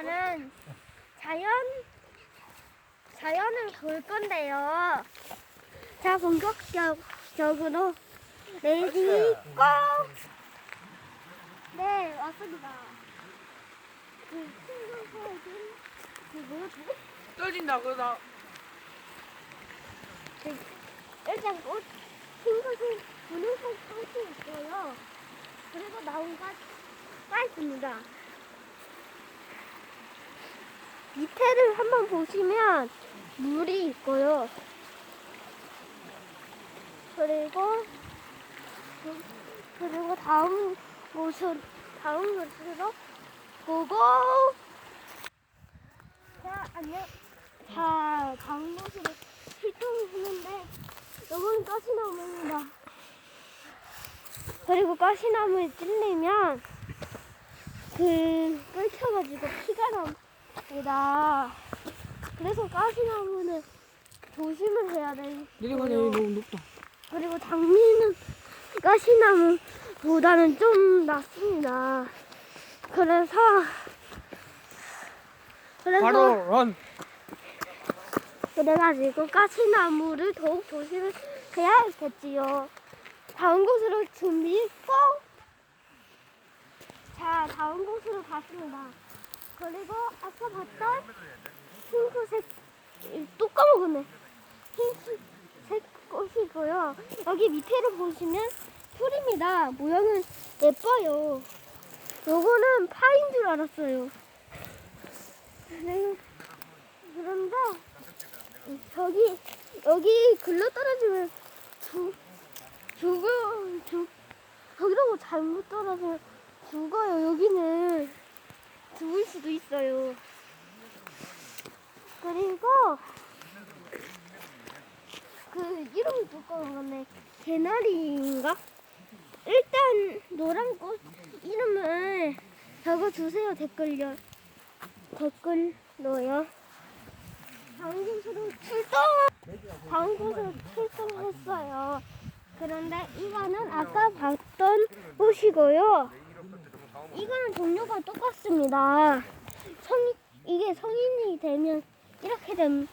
오늘은 자연 자연을 볼 건데요. 자 본격적으로 레디 고! 네 왔습니다. 그그 뭐지? 떨린다 그러다 그 일단 꽃 친구들 분홍색 꽃이 있고요. 그리고 나무가 까 있습니다. 밑에를 한번 보시면 물이 있고요. 그리고 그- 그리고 다음 곳을 다음 곳으로 보고 자 안녕 자 다음 곳으로 출동을 했는데 여기는 가시나무입니다. 그리고 가시나무에 찔리면 그 끓여가지고 피가 납 니다. 그래서 가시나무는 조심을 해야 돼. 내려가네 여기 너무 높다 그리고 장미는 가시나무보다는 좀 낫습니다. 그래서 그래서 바로 런 그래가지고 가시나무를 더욱 조심을 해야 겠지요. 다음 곳으로 준비 고! 자, 다음 곳으로 갔습니다. 그리고 아까 봤던 핑크색 또 까먹었네. 핑크색 꽃이고요. 여기 밑에를 보시면 풀입니다. 모양은 예뻐요. 요거는 파인 줄 알았어요. 네. 그런데 저기 여기 글로 떨어지면 죽 죽어 죽 저기라고 잘못 떨어지면 죽어요 여기는 죽을 수도 있어요 그리고 그 이름이 또 까먹었네 개나리인가 일단 노란 꽃 이름을 적어주세요 댓글요 댓글로요 곳으로 출동! 곳으로 출동했어요. 그런데 이거는 아까 봤던 곳이고요. 이거는 종류가 똑같습니다. 성 이게 성인이 되면 이렇게 되는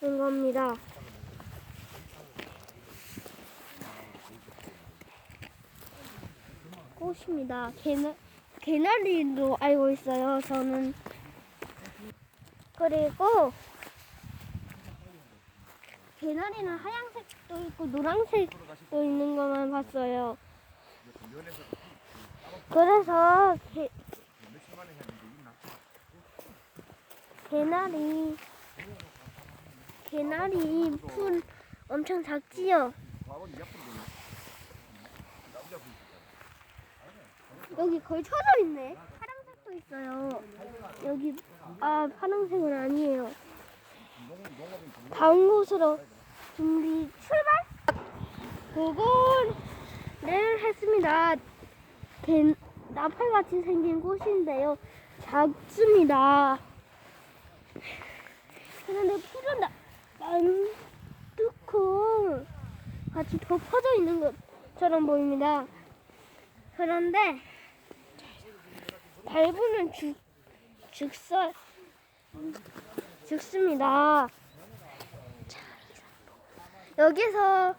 겁니다. 꽃입니다. 개나, 개나리로 알고 있어요. 저는 그리고 개나리는 하얀색도 있고 노란색도 있는 것만 봤어요. 그래서 개, 개나리 개나리 풀 엄청 작지요. 여기 거의 쳐져 있네. 파란색도 있어요. 여기 아 파란색은 아니에요. 다음 곳으로 준비 출발! 보고를 했습니다. 개, 나팔같이 생긴 꽃인데요. 작습니다. 그런데 풀은 나, 많고 같이 덮어져 있는 것처럼 보입니다. 그런데 밟으면 죽, 죽서, 죽습니다. 여기서